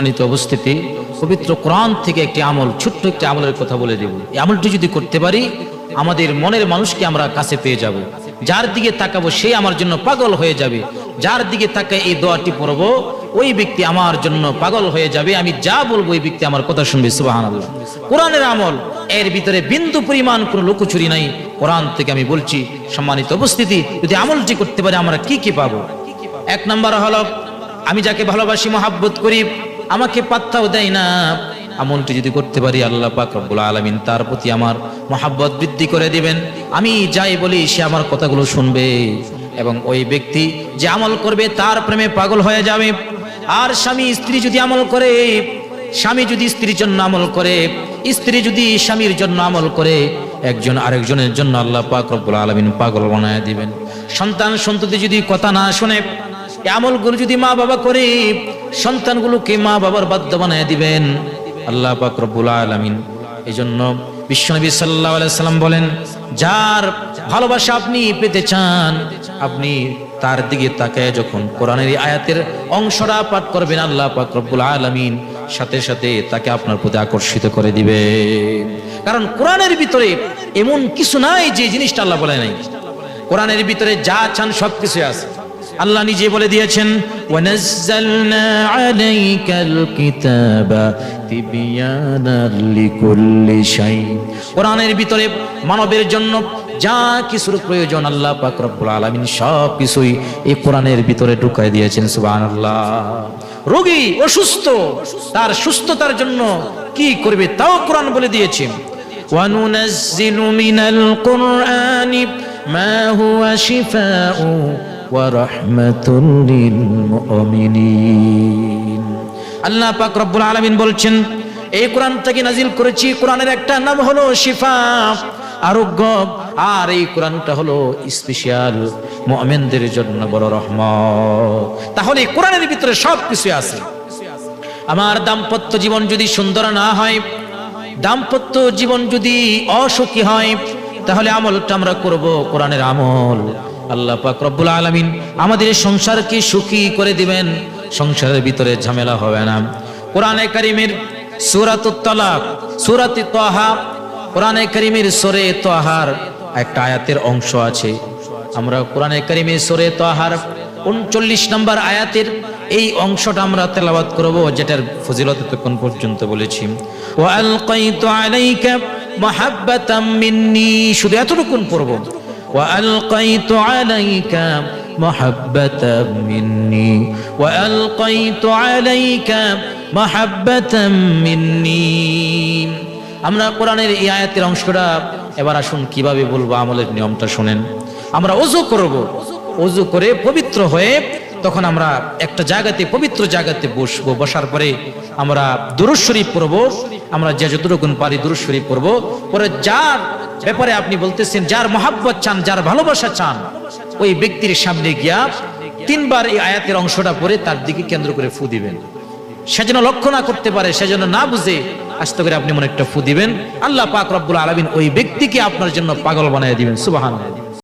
সম্মানিত অবস্থিতি পবিত্র কোরআন থেকে একটি আমল, ছোট্ট একটি আমলের কথা বলে দেব। এই আমলটি যদি করতে পারি, আমাদের মনের মানুষকে আমরা কাছে পেয়ে যাব। যার দিকে তাকাবো, সে আমার জন্য পাগল হয়ে যাবে। যার দিকে তাকায় এই দোয়াটি পড়ব, ওই ব্যক্তি আমার জন্য পাগল হয়ে যাবে। আমি যা বলব, ওই ব্যক্তি আমার কথা শুনবে সুবাহান আল্লাহ কোরআনের আমল, এর ভিতরে বিন্দু পরিমাণ কোনো লুকোচুরি নাই। কোরআন থেকে আমি বলছি, সম্মানিত উপস্থিতি, যদি আমলটি করতে পারি, আমরা কি কি পাবো? এক নম্বর হলো, আমি যাকে ভালোবাসি, মহাব্বত করি আমাকে পাত্তাও দেয় না। আমলটি যদি করতে পারি, আল্লাহ পাক রব্বুল আলামিন তার প্রতি আমার মহাব্বত বৃদ্ধি করে দিবেন। আমি যাই বলি, সে আমার কথাগুলো শুনবে এবং ওই ব্যক্তি যে আমল করবে, তার প্রেমে পাগল হয়ে যাবে। আর স্বামী, স্ত্রী যদি আমল করে, স্বামী যদি স্ত্রীর জন্য আমল করে, স্ত্রী যদি স্বামীর জন্য আমল করে, একজন আরেকজনের জন্য আল্লাহ পাক রব্বুল আলামিন পাগল বানায় দিবেন। সন্তান সন্ততি যদি কথা না শুনে আমলগুলো যদি মা বাবা করে সন্তানগুলোকে মা বাবার বাধ্য বানায় দিবেন। আল্লাহ পাক রব্বুল আলামিন। এই জন্য বিশ্বনবী আলাইহি সাল্লাম বলেন, যার ভালোবাসা আপনি পেতে চান, আপনি তার দিকে তাকায় যখন কোরআনের আয়াতের অংশটা পাঠ করবেন, আল্লাহ পাক রব্বুল আলামিন সাথে সাথে তাকে আপনার প্রতি আকর্ষিত করে দিবে কারণ কোরআনের ভিতরে এমন কিছু নাই যে জিনিসটা আল্লাহ বলে নাই। কোরআনের ভিতরে যা চান সব কিছু আছে। আল্লাহ নিজে বলে দিয়েছেন ভিতরে মানবের জন্য যা কিছুর প্রয়োজন আল্লাহ পাক আলমিন সব কিছুই এই কোরআনের ভিতরে ঢুকাই দিয়েছেন, সুবহানাল্লাহ। রোগী অসুস্থ, তার সুস্থতার জন্য কি করবে তাও কোরআন বলে দিয়েছে وَنُنَزِّلُ مِنَ الْقُرْآنِ مَا هُوَ شِفَاءٌ আল্লাহ পাক রব্বুল আলামিন বলছেন, এই কোরআনটাকে নাজিল করেছি। কোরআনের একটা নাম হলো শিফা, আরোগ্য, আর এই কোরআনটা হলো স্পেশাল মুমিনদের জন্য বড় রহমত। তাহলে কোরআনের ভিতরে সব কিছু আছে। আমার দাম্পত্য জীবন যদি সুন্দর না হয়, দাম্পত্য জীবন যদি অসুখী হয়, তাহলে আমলটা আমরা করব কোরআনের আমল। আল্লাহ পাক রব্বুল আলামিন আমাদের সংসারকে সুখী করে দিবেন। সংসারের ভিতরে ঝামেলা হবে না। কোরআনে কারিমের সূরাতুত তালাক, সূরাতি তাহা, কোরআনে কারিমের সূরে তাহার একটা আয়াতের অংশ আছে। আমরা কোরআনে কারিমের সূরে তাহার উনচল্লিশ নম্বর আয়াতের এই অংশটা আমরা তেলাওয়াত করব, যেটার ফজিলত তখন পর্যন্ত বলেছি। ওয়া আলকাইতু আলাইকা মাহাব্বাতাম মিন্নি, শুধু এতটুকুন পড়ব। ওয়া عليك محبة مني, وألقيت عليك محبة مني. আমরা কোরআনের এই আয়াতের অংশটা এবার আসুন, কীভাবে বলব আমলের নিয়মটা শুনেন। আমরা অজু করব। অজু করে পবিত্র হয়ে তখন আমরা একটা জায়গাতে, পবিত্র জায়গাতে বসবো বসার পরে আমরা দুরুজ শরীফ পড়ব, আমরা যে যতটুকু পারি দুরুজ শরীফ পড়ব। পরে যার ব্যাপারে আপনি বলতেছেন, যার মহাব্বত চান, যার ভালোবাসা চান, ওই ব্যক্তির সামনে গিয়া তিনবার এই আয়াতের অংশটা পরে তার দিকে কেন্দ্র করে ফু দিবেন। সে যেন লক্ষ্য না করতে পারে, সে যেন না বুঝে, আস্তে করে আপনি মনে একটা ফু দিবেন। আল্লাহ পাক রব্বুল আলমিন ওই ব্যক্তিকে আপনার জন্য পাগল বানিয়ে দিবেন সুবাহান